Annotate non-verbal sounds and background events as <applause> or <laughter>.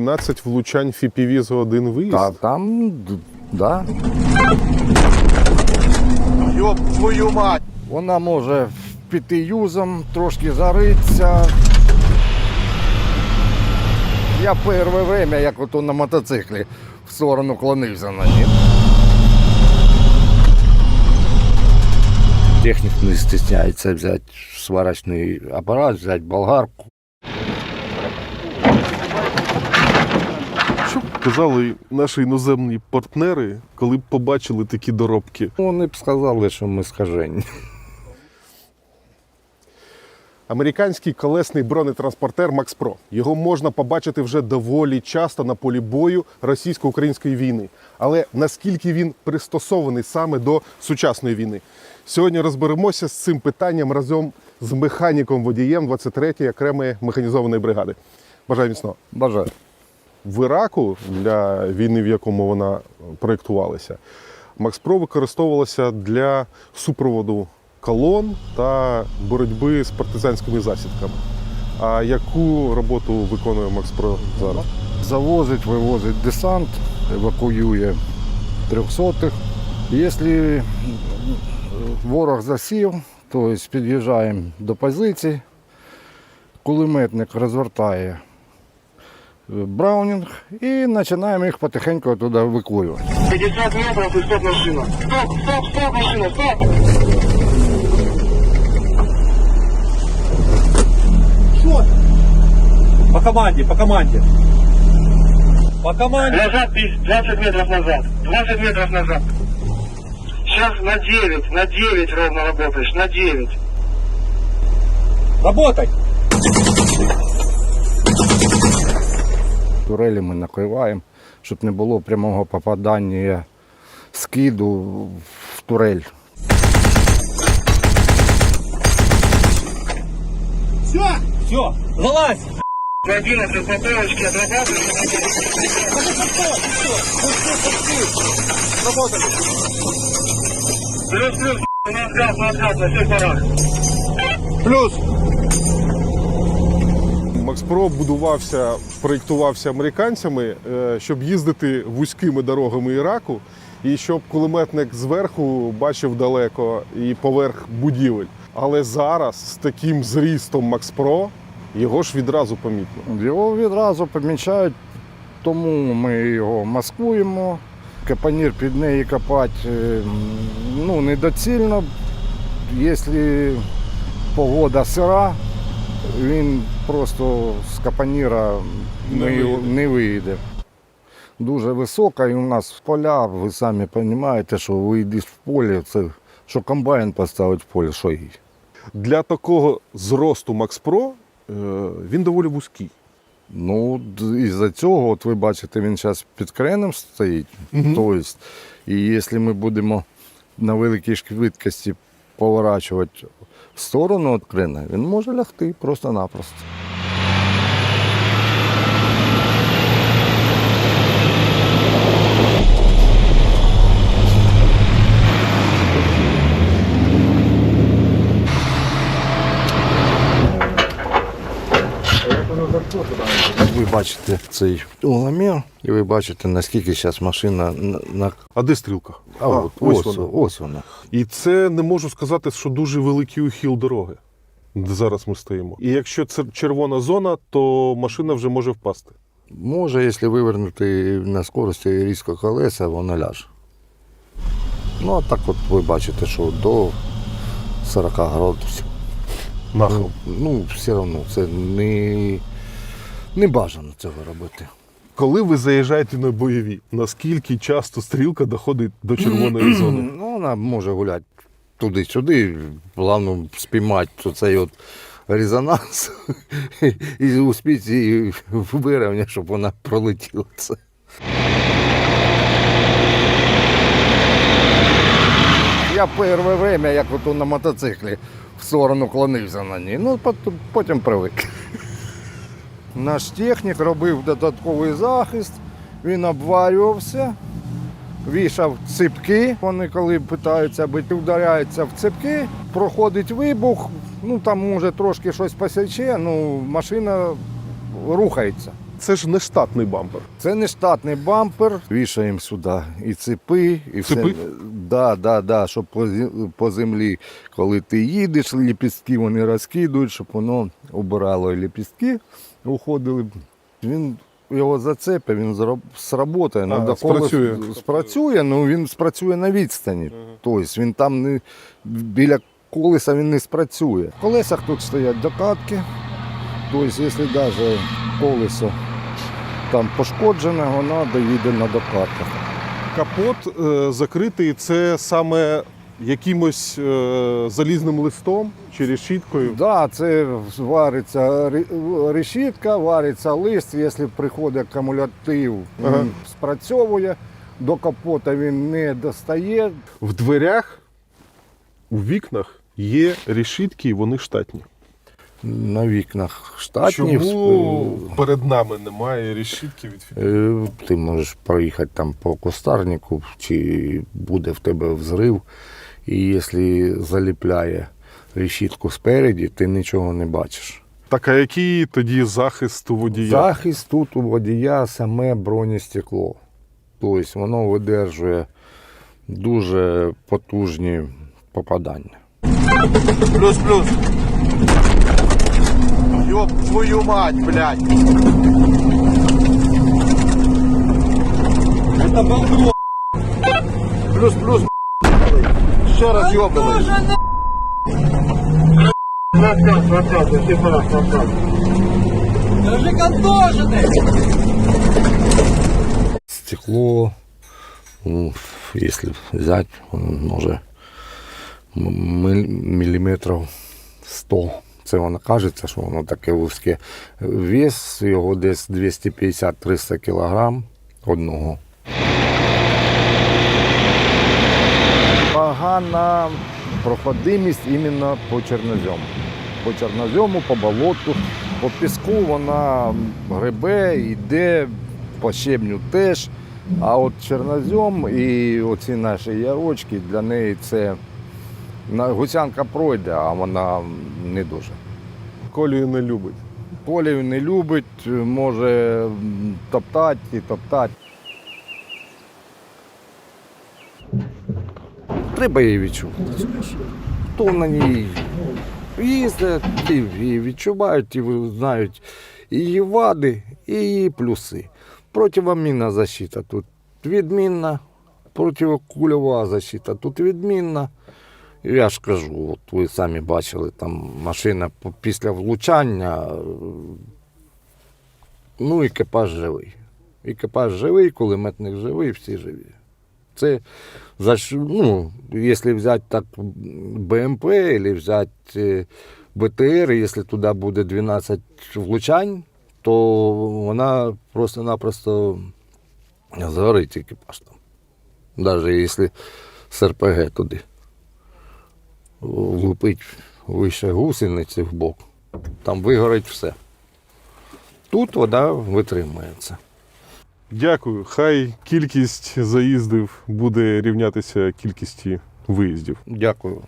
12 влучань FPV за один виїзд. Та там, да. Ёб твою мать! Вона може піти юзом, трошки заритися. Я перше время, як ото на мотоциклі, в сторону клонився на ній. Технік не стісняється взяти сварочний апарат, взяти болгарку. Що б казали наші іноземні партнери, коли б побачили такі доробки? Вони б сказали, що ми скажені. Американський колесний бронетранспортер Макс Про. Його можна побачити вже доволі часто на полі бою російсько-української війни. Але наскільки він пристосований саме до сучасної війни? Сьогодні розберемося з цим питанням разом з механіком водієм 23-ї окремої механізованої бригади. Бажаю міцного. Бажаю. В Іраку для війни, в якому вона проєктувалася, Макс Про використовувалася для супроводу колон та боротьби з партизанськими засідками. А яку роботу виконує Макс Про зараз? Завозить, вивозить десант, евакуює трьохсотих. Якщо ворог засів, то під'їжджаємо до позицій, кулеметник розвертає е, браунінг і починаємо їх потихеньку туди викурювати. 50 метров и стоп машина. Стоп, стоп, стоп, машина, стоп! По команде, по команде. По команде. Назад, пись, 20 метров назад. 20 метров назад. Сейчас на 9, на 9 ровно работаешь, на 9. Работай. Турелі ми накриваємо, щоб не було прямого попадання скиду в турель. Все, залазь. На 11 по полочке отрабатываешь. Плюс, плюс, на откат, на откат, на всех парах. Плюс. Макс Про будувався, проєктувався американцями, е, щоб їздити вузькими дорогами Іраку, і щоб кулеметник зверху бачив далеко і поверх будівель. Але зараз з таким зрістом Макс Про його ж відразу помітно. Його відразу помічають, тому ми його маскуємо. Капанір під неї копати е, ну, недоцільно. Якщо погода сира, він просто з капаніра Не не, виїде. не вийде. Дуже висока, і у нас поля, ви самі розумієте, що ви йдеш в полі, це що комбайн поставить в полі, що їй. Для такого зросту Макс Про е, він доволі вузький. Ну, із-за цього, от ви бачите, він зараз під креном стоїть. Тобто, і якщо ми будемо на великій швидкості поворачувати в сторону від крена, він може лягти просто-напросто. Ви бачите цей уламір, і ви бачите, наскільки зараз машина на. А де стрілка? А, от, ось, ось, ось вона. І це не можу сказати, що дуже великий ухил дороги, де зараз ми стоїмо. І якщо це червона зона, то машина вже може впасти. Може, якщо вивернути на скорості різко колеса, вона ляже. Ну, а так от ви бачите, що до 40 градусів. Нахил. Ну, все одно це не, не бажано цього робити. Коли ви заїжджаєте на бойові, наскільки часто стрілка доходить до червоної зони? Ну, вона може гуляти туди-сюди, головне спіймати цей от резонанс <laughs> і успіти її вирівняти, щоб вона пролетіла це. Я перше время, як ото на мотоциклі, в сторону клонився на ній. Ну, потім привик. Наш технік робив додатковий захист, він обварювався, вішав ципки. Вони коли питаються бити, вдаряються в ципки, проходить вибух, ну там може трошки щось посіче, ну машина рухається. Це ж не штатний бампер. Це не штатний бампер. Вішаємо сюди і ципи, і Ципи? все. Да, да, да, щоб по, по землі, коли ти їдеш, ліпістки вони розкидують, щоб воно обирало ліпістки, уходили. Він його зацепе, він сработає. А, Ну, спрацює. спрацює, ну він спрацює на відстані. Тобто він там не біля колеса він не спрацює. В колесах тут стоять докатки. Тобто, якщо навіть колесо там пошкоджене, вона доїде на докатках. Капот е, закритий це саме якимось е, залізним листом чи решіткою. Так, да, це вариться решітка, вариться лист, якщо приходить акумулятив, Ага. він спрацьовує, до капота він не достає. В дверях, у вікнах є решітки, і вони штатні. На вікнах штатні. Чому перед нами немає решітки від Е, Ти можеш проїхати там по кустарнику, чи буде в тебе взрив, і якщо заліпляє решітку спереді, ти нічого не бачиш. Так, а який тоді захист у водія? Захист тут у водія саме бронестекло. Тобто воно видержує дуже потужні попадання. Плюс-плюс. Ёб твою мать, блядь. Это бомбро. Плюс-плюс. Еще раз ёбаный. Вопрос, вопрос, если вопрос, вопрос. Даже контуженный. Стекло, ну, якщо взяти, воно може мил- міліметрів 100. Це воно кажеться, що воно таке вузьке. Вес його десь 250-300 кг одного. Погана проходимість іменно по чорнозьому. По чорнозьому, по болоту, по піску вона гребе, йде, по щебню теж. А от чорнозьом і оці наші ярочки для неї це гусянка пройде, а вона не дуже. Колію не любить. Полів не любить, може топтати і топтати. Треба її відчути. Хто на ній їздить, її відчувають, ті знають і її вади, і її плюси. Противомінна защита тут відмінна, противокульова защита тут відмінна. Я ж кажу, от ви самі бачили, там машина після влучання, е, ну екіпаж живий. Екіпаж живий, кулеметник живий, всі живі. Це за ну, якщо взяти так БМП, або взяти е, БТР, якщо туди буде 12 влучань, то вона просто-напросто згорить екіпаж там. Навіть якщо з РПГ туди влупить вище гусениці в бок, там вигорить все. Тут вода витримується. Дякую. Хай кількість заїздів буде рівнятися кількості виїздів. Дякую.